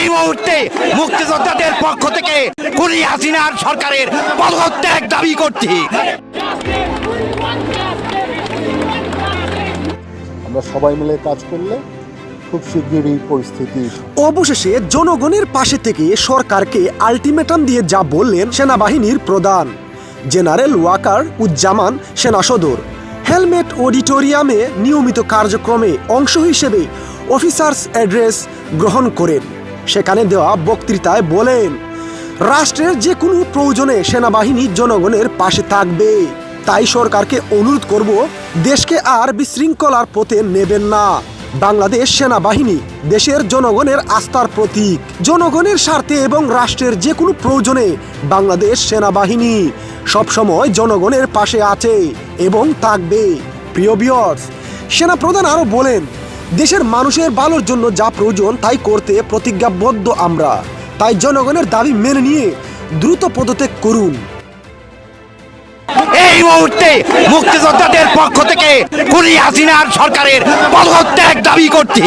এই মুহূর্তে মুক্তিযোদ্ধাদের পক্ষ থেকে কুলি হাসিনার সরকারের পদত্যাগ দাবি করছি। আমরা সবাই মিলে কাজ করলে খুব শিগগিরই পরিস্থিতি অবশেষে জনগণের পাশে থেকে সরকারকে আলটিমেটাম দিয়ে যা বললেন সেনাবাহিনীর প্রধান জেনারেল ওয়াকার উজ্জামান সেনা সদর। হেলমেট অডিটোরিয়ামে নিয়মিত কার্যক্রমে অংশ হিসেবে অফিসার্স অ্যাড্রেস গ্রহণ করেন। সেখানে দেওয়া বক্তৃতায় বলেন, রাষ্ট্রের যে কোনো প্রয়োজনে সেনাবাহিনী জনগণের পাশে থাকবে। তাই সরকারকে অনুরোধ করব, দেশকে আর বিশৃঙ্খলার পথে নেবেন না। বাংলাদেশ সেনাবাহিনী দেশের জনগণের আস্থার প্রতীক। জনগণের স্বার্থে এবং রাষ্ট্রের যে কোনো প্রয়োজনে বাংলাদেশ সেনাবাহিনী সবসময় জনগণের পাশে আছে এবং থাকবে। প্রিয় বিয়র্স সেনাপ্রধান আরও বলেন দেশের মানুষের ভালোর জন্য যা প্রয়োজন তাই করতে প্রতিজ্ঞাবদ্ধ আমরা। তাই জনগণের দাবি মেনে নিয়ে দ্রুত পদত্যাগ করুন। এই মুহূর্তে মুক্তিযোদ্ধাদের পক্ষ থেকে কুড়ি হাসিনার সরকারের পদত্যাগ দাবি করছি।